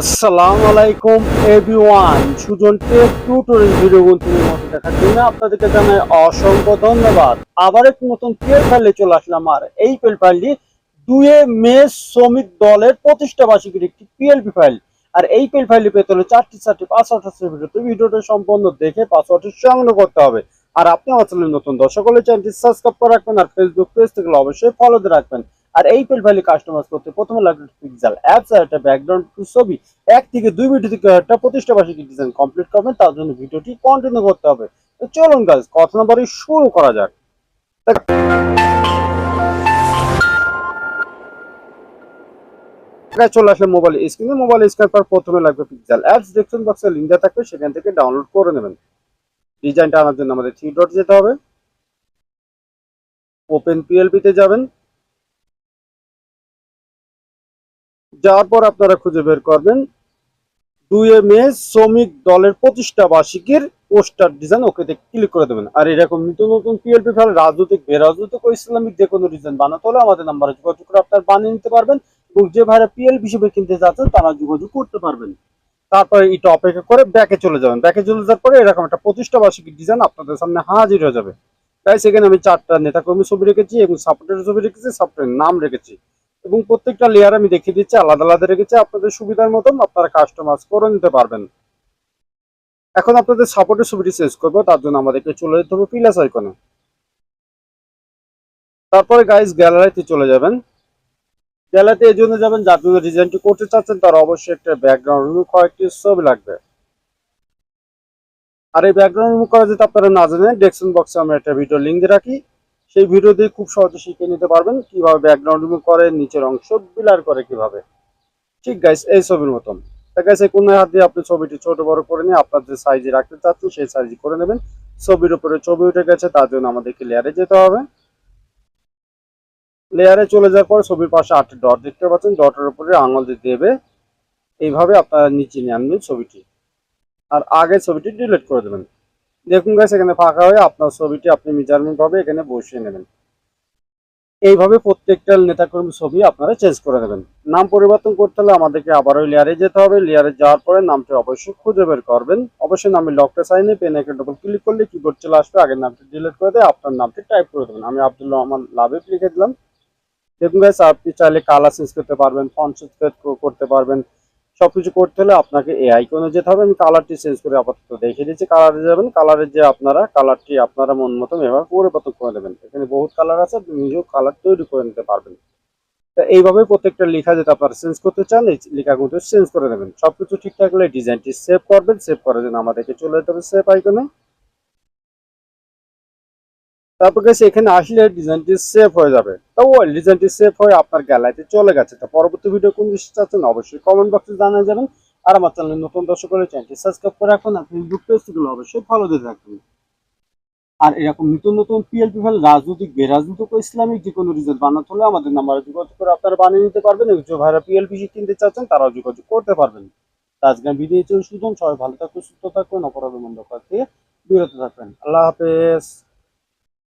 আসসালামু আলাইকুম everyone Sujan tech tutorial video গুলো মতো দেখার জন্য আপনাদেরকে জানাই অসংখ্য ধন্যবাদ। আবার এক নতুন পেল ফাইলে চলে আসলাম, আর এই পেল ফাইলটি দুয়ে মে শ্রমিক দলের প্রতিষ্ঠা বার্ষিকীর একটি পিএলপি ফাইল আর এই পেল ফাইলটি পেতে হলে চারটি চারটি পাসওয়ার্ড আছে ভিডিওতে ভিডিওটা সম্পূর্ণ দেখে পাসওয়ার্ডটি সংগ্রহ করতে হবে। আর আপনি আমার চ্যানেল নতুন দর্শক হলে চ্যানেলটি সাবস্ক্রাইব করে রাখবেন, আর ফেসবুক পেজ থেকে অবশ্যই ফলো দিয়ে রাখবেন। আর এই পেল ফাইলে কাস্টমাইজ করতে প্রথমে লাগবে পিক্সেল অ্যাপস আর একটা ব্যাকগ্রাউন্ড টু ছবি। এক থেকে দুই ভিডিও থেকে একটা প্রতিষ্ঠা ডিজাইন কমপ্লিট করবেন, তার জন্য ভিডিওটি কন্টিনিউ করতে হবে। তো চলুন গাছ কথা না শুরু করা যাক। চলে আসলে মোবাইল স্ক্রিনে মোবাইল স্ক্রিন পর প্রথমে লাগবে পিক্সেল অ্যাপস দেখছেন বক্সে লিঙ্ক দেওয়া থাকবে, সেখান থেকে ডাউনলোড করে নেবেন। ডিজাইনটা আনার জন্য আমাদের থ্রি ডট যেতে হবে। ওপেন পিএলপি তে যাবেন। যাওয়ার পর আপনারা খুঁজে বের করবেন দুই মে শ্রমিক দলের প্রতিষ্ঠা বার্ষিকীর পোস্টার ডিজাইন ওকে ক্লিক করে দেবেন। আর এরকম নতুন নতুন পিএলপি ফাইল রাজনৈতিক, বেরাজনৈতিক ও ইসলামিক যে কোনো ডিজাইন বানাতে হলে আমাদের নাম্বারে যোগাযোগ করে আপনার বানিয়ে নিতে পারবেন এবং যে ভাইরা পিএল হিসেবে কিনতে যাচ্ছেন তারা যোগাযোগ করতে পারবেন। তারপরে এটা অপেক্ষা করে ব্যাকে চলে যাবেন। ব্যাকে চলে যাওয়ার পরে এরকম একটা প্রতিষ্ঠা বার্ষিকীর ডিজাইন আপনাদের সামনে হাজির হয়ে যাবে। তাই সেখানে আমি চারটা নেতাকর্মী ছবি রেখেছি এবং সাপোর্টের ছবি রেখেছি সাপোর্টের নাম রেখেছি। এবং প্রত্যেকটা লেয়ার আমি দেখিয়ে দিচ্ছি, আলাদা আলাদা রেখেছি, আপনাদের সুবিধার মতন আপনারা কাস্টমাইজ করে নিতে পারবেন। এখন আপনাদের সাপোর্টের ছবিটি চেঞ্জ করব, তার জন্য আমাদেরকে চলে যেতে হবে প্লাস আইকনে তারপরে গাইস গ্যালারিতে চলে যাবেন। গ্যালারিতে এই জন্য যাবেন, যার জন্য ডিজাইনটি করতে চাচ্ছেন, তার অবশ্যই একটা ব্যাকগ্রাউন্ড রিমুভ কয়েকটি ছবি লাগবে। আর এই ব্যাকগ্রাউন্ড রিমুভ করা যদি আপনারা না জানেন ডেসক্রিপশন বক্সে আমরা একটা ভিডিও লিঙ্ক দিয়ে রাখি। সেই ভিডিও দিয়ে খুব সহজে শিখে নিতে পারবেন কীভাবে ব্যাকগ্রাউন্ড রিমুভ করে, নিচের অংশ বিলার করে কীভাবে। ঠিক গাইস এই ছবির মতন। তা গাইস কোন হাত দিয়ে আপনি ছবিটি ছোট, বড় করে নিয়ে আপনার যে সাইজে রাখতে চাচ্ছেন, সেই সাইজে করে নেবেন। ছবির উপরে ছবি উঠে গেছে, তার জন্য আমাদেরকে লেয়ারে যেতে হবে। লেয়ারে চলে যাওয়ার পর ছবির পাশে আটটি ডট দেখতে পাচ্ছেন। ডটের উপরে আঙুল দিয়ে দেবে। এইভাবে আপনারা নিচে নিয়ে আনবেন ছবিটি। আর আগে ছবিটি ডিলিট করে দেবেন। দেখুন গাছ এখানে ফাঁকা হয়ে আপনার ছবিটি আপনি মেজারমেন্ট ভাবে এখানে বসিয়ে নেবেন। এইভাবে প্রত্যেকটা নেতাকর্মী ছবি আপনারা চেঞ্জ করে নেবেন। নাম পরিবর্তন করতে হলে আমাদেরকে আবার ওই লেয়ারে যেতে হবে। লেয়ারে যাওয়ার পরে নামটি অবশ্যই খুঁজে বের করবেন। অবশ্যই নামে লকটা সাইনে পেন একে ডবল ক্লিক করলে কিবোর্ড চলে আসবে। আগের নামটি ডিলিট করে দেয় আপনার নামটি টাইপ করে দেবেন। আমি আব্দুল্লাহ রহমান লাভিব লিখে দিলাম। দেখুন গাইস আপনি চাইলে কালার চেঞ্জ করতে পারবেন ফন্ট চেঞ্জ করতে পারবেন। সবকিছু করতে হলে আপনাকে এই আইকনে যেতে হবে। আমি কালারটি চেঞ্জ করে আপাতত দেখিয়ে দিচ্ছি। কালারে যাবেন। কালারের যে আপনারা কালারটি আপনারা মন মতন করে পরিবর্তন করে নেবেন। এখানে বহুত কালার আছে, আপনি নিজেও কালার তৈরি করে নিতে পারবেন। তা এইভাবে প্রত্যেকটা লেখা যেটা আপনারা চেঞ্জ করতে চান, এই লেখাগুলো চেঞ্জ করে নেবেন। সবকিছু ঠিকঠাক হলে ডিজাইনটি সেভ করবেন। সেভ করার জন্য আমাদেরকে চলে যেতে হবে সেভ আইকনে তারপর গেছে, এখানে আসলে ডিজাইনটি সেভ হয়ে যাবে। তো ওই ডিজাইনটি সেভ হয়ে আপনার গ্যালারিতে চলে গেছে। তো পরবর্তী ভিডিও কোন বিষয় চাচ্ছেন অবশ্যই কমেন্ট বক্সে জানিয়ে যাবেন। আর আমার চ্যানেল নতুন দর্শক হলে চ্যানেলটি সাবস্ক্রাইব করে রাখুন, আর ফেসবুক পেজগুলো অবশ্যই ফলো দিয়ে রাখবেন আর এরকম নতুন নতুন পিএলপি ফাইল রাজনৈতিক, বেরাজনৈতিক ও ইসলামিক যে কোনো রিজাল্ট বানাতে হলে আমাদের নাম্বারে যোগাযোগ করে আপনারা বানিয়ে নিতে পারবেন। এবং যে ভাইরা পিএলপি কিনতে চাচ্ছেন, তারাও যোগাযোগ করতে পারবেন। তো আজকে ভিডিও চলছে সুজন সবাই ভালো থাকবেন সুস্থ থাকবেন অপরাধ কাজ থেকে বিরত থাকবেন আল্লাহ হাফেজ।